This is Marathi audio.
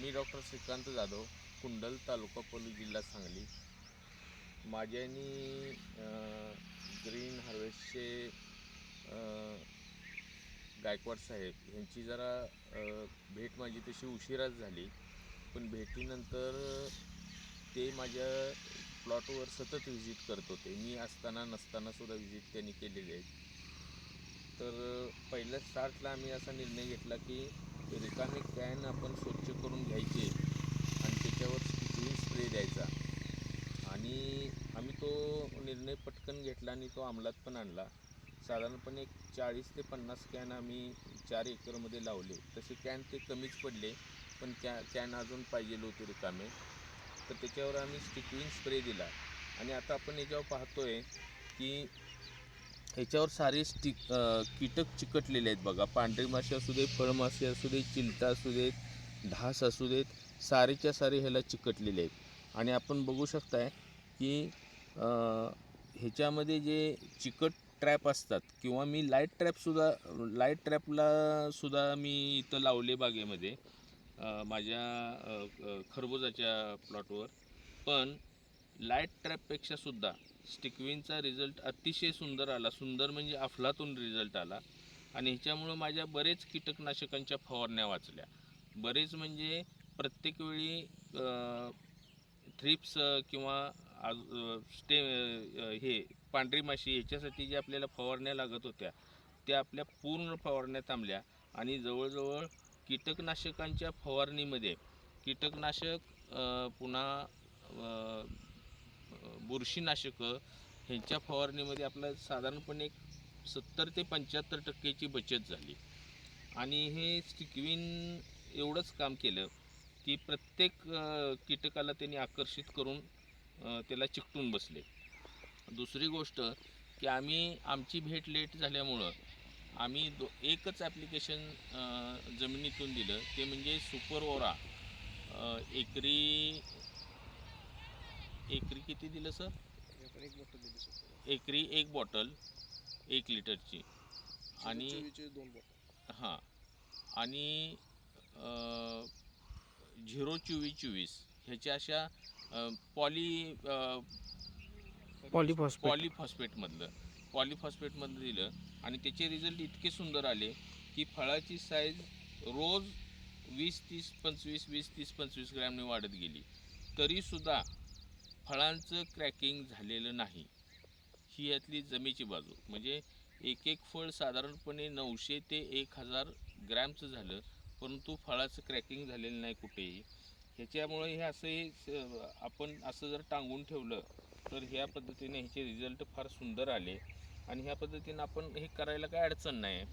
मी डॉक्टर श्रीकांत जाधव कुंडल तालुका पोलीस जिल्हा सांगली. माझ्यानी ग्रीन हार्वेस्टचे गायकवाड साहेब यांची जरा भेट माझी तशी उशिराच झाली. पण भेटीनंतर ते माझ्या प्लॉटवर सतत व्हिजिट करत होते. मी असताना नसताना सुद्धा व्हिजिट त्यांनी केलेली आहे. तर पहिल्या स्टार्टला आम्ही असा निर्णय घेतला की रिकामे कॅन आपण स्वच्छ करून घ्यायचे आणि त्याच्यावर स्टिचिंग स्प्रे द्यायचा. आणि आम्ही तो निर्णय पटकन घेतला आणि तो अंमलात पण आणला. साधारणपणे एक चाळीस ते पन्नास कॅन आम्ही चार एकरमध्ये लावले. तसे कॅन ते कमीच पडले पण कॅ कॅन अजून पाहिजे होते रिकामे. तर त्याच्यावर आम्ही स्टिकविंग स्प्रे दिला. आणि आता आपण याच्यावर आहे की ह्याच्यावर सारे स्टिक कीटक चिकटलेले आहेत बघा. पांढरी मासे असू दे फळमासे असू दे चिलटा असू देत ढास असू देत सारेच्या सारे ह्याला चिकटलेले आहेत. आणि आपण बघू शकताय की ह्याच्यामध्ये जे चिकट ट्रॅप असतात किंवा मी लाइट ट्रॅपसुद्धा लाइट ट्रॅपला सुद्धा मी इथं लावले बागेमध्ये माझ्या खरबुजाच्या प्लॉटवर. पण लाइट ट्रॅपपेक्षा सुद्धा स्टिकविनचा रिझल्ट अतिशय सुंदर आला. सुंदर म्हणजे अफलातून रिझल्ट आला. आणि ह्याच्यामुळं माझ्या बरेच कीटकनाशकांच्या फवारण्या वाचल्या. बरेच म्हणजे प्रत्येक वेळी थ्रिप्स किंवा आज- स्टे हे पांढरी माशी ह्याच्यासाठी जे आपल्याला फवारण्या लागत होत्या त्या आपल्या पूर्ण फवारण्या थांबल्या. आणि जवळजवळ कीटकनाशकांच्या फवारणीमध्ये कीटकनाशक पुन्हा बुरशीनाशकं ह्यांच्या फवारणीमध्ये आपलं साधारणपणे एक सत्तर ते पंच्याहत्तर टक्क्याची बचत झाली. आणि हे स्टिकविन एवढंच काम केलं की प्रत्येक कीटकाला त्यांनी आकर्षित करून त्याला चिकटून बसले. दुसरी गोष्ट की आम्ही आमची भेट लेट झाल्यामुळं आम्ही दो एकच ॲप्लिकेशन जमिनीतून दिलं. ते म्हणजे सुपर ओरा एकरी एकरी किती दिलं सर? एक बॉटल दिली शकतो एकरी एक बॉटल एक लिटरची. आणि चोवीसचे दोन बॉटल हां. आणि अ, झिरो चोवीस चोवीस. ह्याच्या अशा अ, पॉली अ, पॉलिफॉस्फेट. पॉलिफॉस्फेटमधलं. पॉलिफॉस्फेटमधलं दिलं. आणि त्याचे रिझल्ट इतके सुंदर आले की फळाची साईज रोज वीस तीस पंचवीस वीस तीस पंचवीस ग्रॅमने वाढत गेली. तरीसुद्धा फळांचं क्रॅकिंग झालेलं नाही. ही यातली जमेची बाजू. म्हणजे एक एक फळ साधारणपणे नऊशे ते एक हजार ग्रॅमचं झालं परंतु फळाचं क्रॅकिंग झालेलं नाही कुठेही. ह्याच्यामुळे हे असं हे आपण असं जर टांगून ठेवलं तर ह्या पद्धतीने ह्याचे रिझल्ट फार सुंदर आले. आणि ह्या पद्धतीनं आपण हे करायला काय अडचण नाही